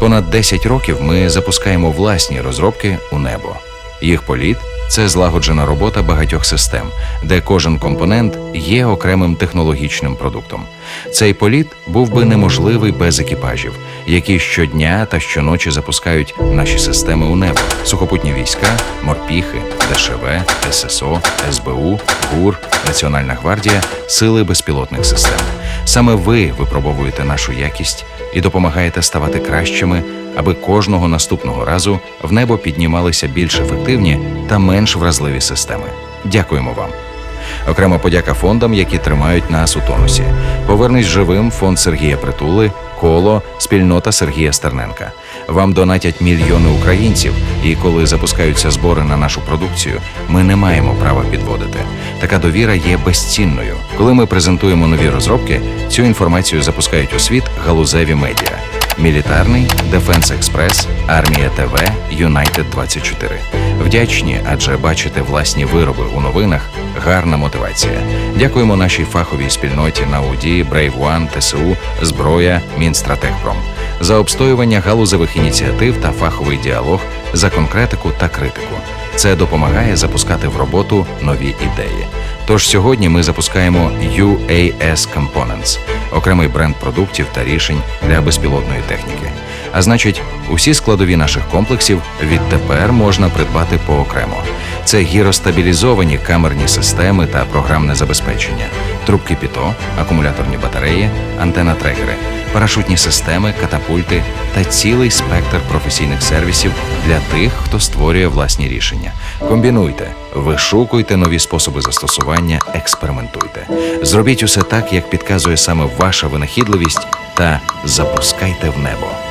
Понад 10 років ми запускаємо власні розробки у небо. Їх політ це злагоджена робота багатьох систем, де кожен компонент є окремим технологічним продуктом. Цей політ був би неможливий без екіпажів, які щодня та щоночі запускають наші системи у небо: сухопутні війська, морпіхи, ДШВ, ССО, СБУ, ГУР, Національна гвардія, сили безпілотних систем. Саме ви випробовуєте нашу якість і допомагаєте ставати кращими, аби кожного наступного разу в небо піднімалися більш ефективні та менш вразливі системи. Дякуємо вам. Окрема подяка фондам, які тримають нас у тонусі. Повернись живим фонд Сергія Притули, коло, спільнота Сергія Стерненка. Вам донатять мільйони українців, і коли запускаються збори на нашу продукцію, ми не маємо права підводити. Така довіра є безцінною. Коли ми презентуємо нові розробки, цю інформацію запускають у світ галузеві медіа. Мілітарний, Дефенс Експрес, Армія ТВ, Юнайтед 24 Вдячні, адже бачити власні вироби у новинах гарна мотивація. Дякуємо нашій фаховій спільноті на УДІ, Brave One, ТСУ, Зброя, Мінстратегпром за обстоювання галузевих ініціатив та фаховий діалог за конкретику та критику. Це допомагає запускати в роботу нові ідеї. Тож сьогодні ми запускаємо UAS Components – окремий бренд продуктів та рішень для безпілотної техніки. А значить, усі складові наших комплексів відтепер можна придбати поокремо. Це гіростабілізовані камерні системи та програмне забезпечення, трубки ПІТО, акумуляторні батареї, антена-трекери, парашутні системи, катапульти та цілий спектр професійних сервісів для тих, хто створює власні рішення. Комбінуйте, вишукуйте нові способи застосування, експериментуйте. Зробіть усе так, як підказує саме ваша винахідливість, та запускайте в небо.